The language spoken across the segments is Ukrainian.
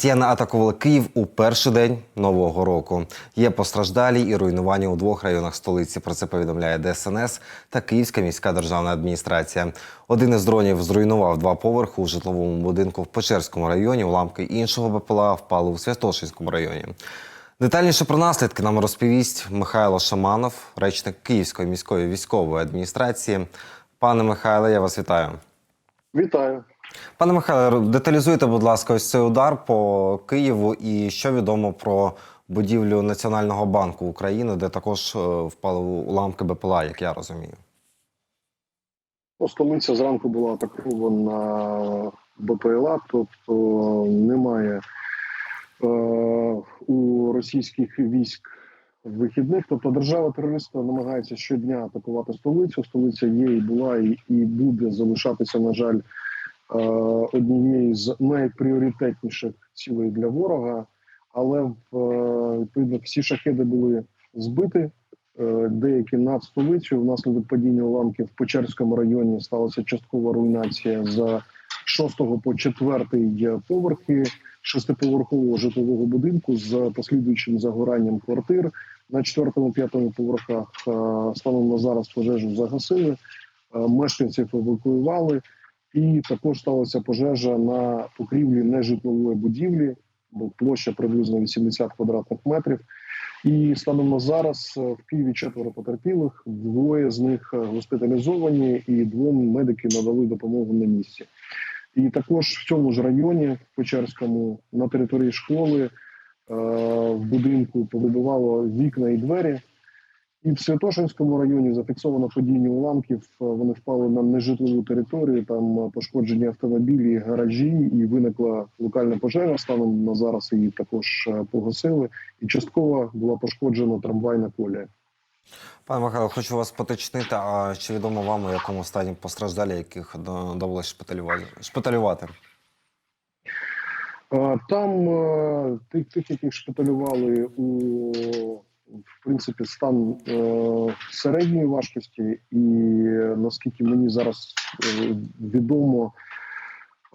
Росіяни атакували Київ у перший день нового року. Є постраждалі і руйнування у двох районах столиці. Про це повідомляє ДСНС та Київська міська державна адміністрація. Один із дронів зруйнував два поверхи у житловому будинку в Печерському районі. Уламки іншого БПЛА впали у Святошинському районі. Детальніше про наслідки нам розповість Михайло Шаманов, речник Київської міської військової адміністрації. Пане Михайле, я вас вітаю. Вітаю. Пане Михайле, деталізуйте, будь ласка, ось цей удар по Києву і що відомо про будівлю Національного банку України, де також е, впали уламки БПЛА, як я розумію. Столиця зранку була атакована БПЛА, тобто немає е, у російських військ вихідних. Тобто держава-терористка намагається щодня атакувати столицю. Столиця є і була, і, і буде залишатися, на жаль, однією з найпріоритетніших цілей для ворога. Але в, е, відповідно всі шахеди були збиті. Е, Деякі над столицею внаслідок падіння уламків в Печерському районі сталася часткова руйнація з 6 по 4 поверхи шестиповерхового житлового будинку з послідуючим загоранням квартир. На 4-5 поверхах е, станом на зараз пожежу загасили, е, мешканців евакуювали, і також сталася пожежа на покрівлі нежитлової будівлі, бо площа приблизно 80 квадратних метрів. І станом на зараз е, в Києві четверо потерпілих, двоє з них е, госпіталізовані, і двом медики надали допомогу на місці. І також в цьому ж районі, в Печерському, на території школи, е, в будинку повибивало вікна і двері. І в Святошинському районі зафіксовано падіння уламків. Е, Вони впали на нежитлову територію. Там е, пошкоджені автомобілі, гаражі, і виникла локальна пожежа. Станом на зараз її також е, погасили. І частково була пошкоджена трамвайна колія. Пане Михайло, хочу вас поточнити. А чи відомо вам, у якому стані постраждалі, яких до- довелося шпиталювати? шпиталювати? Там тих, тих, яких шпиталювали у в принципі стан е, середньої важкості, і е, наскільки мені зараз е, відомо,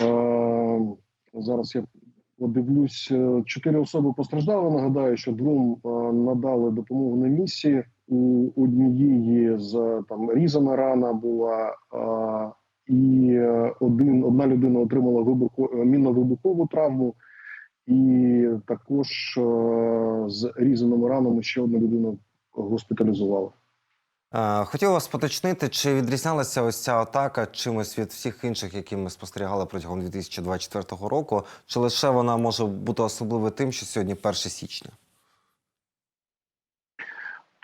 е, зараз я подивлюсь, е, чотири особи постраждали. Нагадаю, що двом е, надали допомогу на місці. У однієї з там різана рана була. е, і е, один одна людина отримала вибуху мінно-вибухову травму, і також е, з різаними ранами ще одну людину госпіталізували. Хотів вас поточнити, чи відрізнялася ось ця атака чимось від всіх інших, які ми спостерігали протягом 2024 року, чи лише вона може бути особливою тим, що сьогодні 1 січня?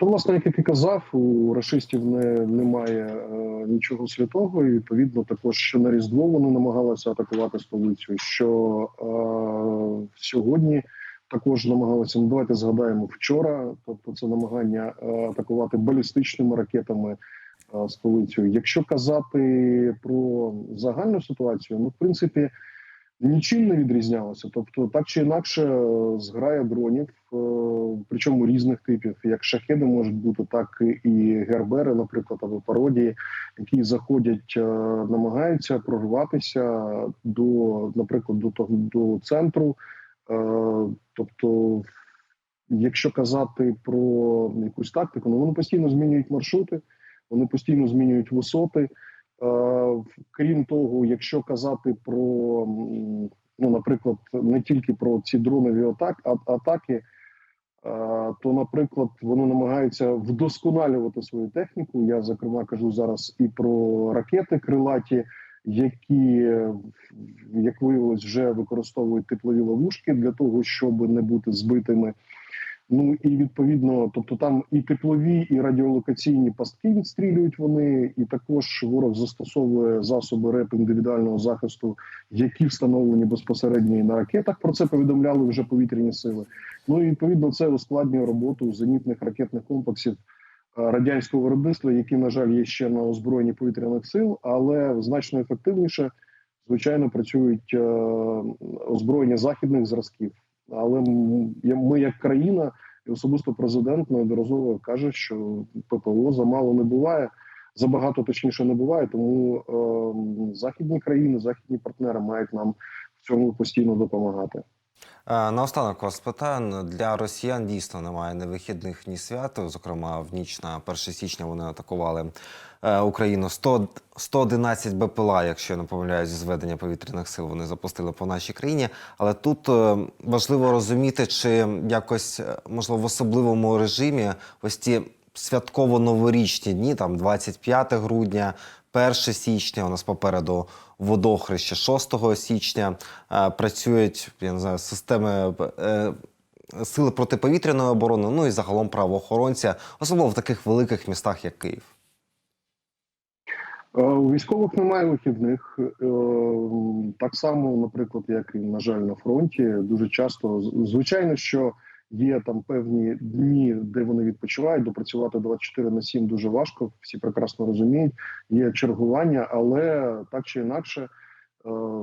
То, власне, як я і казав, у рашистів не, немає е, нічого святого, і відповідно також що на Різдво вони намагалися атакувати столицю. Що е, сьогодні також намагалися. Ну, давайте згадаємо вчора. Тобто, це намагання е, атакувати балістичними ракетами е, столицю. Якщо казати про загальну ситуацію, ну в принципі. Нічим не відрізнялося, тобто так чи інакше е, зграя дронів, е, причому різних типів, як шахеди можуть бути, так і гербери, наприклад, або пародії, які заходять, е, намагаються прорватися до, наприклад, до того до центру. Тобто, якщо казати про якусь тактику, ну вони постійно змінюють маршрути, вони постійно змінюють висоти. Е, Крім того, якщо казати про ну, наприклад, не тільки про ці дронові атак, атаки, е, то, наприклад, вони намагаються вдосконалювати свою техніку. Я зокрема кажу зараз і про ракети крилаті, які, як виявилось, вже використовують теплові ловушки для того, щоб не бути збитими. Ну і відповідно, тобто там і теплові, і радіолокаційні пастки відстрілюють вони, і також ворог застосовує засоби РЕП індивідуального захисту, які встановлені безпосередньо і на ракетах. Про це повідомляли вже повітряні сили. Ну і відповідно це ускладнює роботу зенітних ракетних комплексів е, радянського виробництва, які на жаль є ще на озброєнні повітряних сил, але значно ефективніше, звичайно, працюють е, озброєння західних зразків. Але ми, як країна, і особисто президент неодноразово каже, що ППО замало не буває, забагато точніше не буває. Тому е, західні країни, західні партнери мають нам в цьому постійно допомагати. Е, Наостанок вас питаю, для росіян дійсно немає ні вихідних, ні свят. Зокрема, в ніч на 1 січня вони атакували е, Україну. 100, 111 БПЛА, якщо я не помиляюсь, зі зведення повітряних сил вони запустили по нашій країні. Але тут е, важливо розуміти, чи якось можливо в особливому режимі ось ці святково-новорічні дні, там 25 грудня, 1 січня, у нас попереду водохреще 6 січня, е, працюють я не знаю, системи е, сили протиповітряної оборони, ну і загалом правоохоронця, особливо в таких великих містах, як Київ. Е, У військових немає вихідних. Так само, наприклад, як і на жаль, на фронті, дуже часто звичайно, що є там певні дні, де вони відпочивають. Допрацювати 24 на 7 дуже важко. Всі прекрасно розуміють. Є чергування, але так чи інакше, е,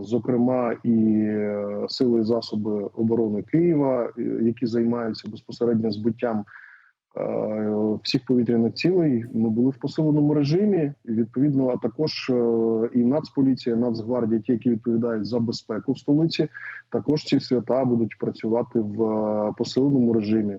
зокрема, і е, сили і засоби оборони Києва, е, які займаються безпосередньо збиттям всіх повітряних цілей ми були в посиленому режимі. Відповідно, а також е, і Нацполіція, Нацгвардія, ті, які відповідають за безпеку в столиці, також ці свята будуть працювати в е, посиленому режимі.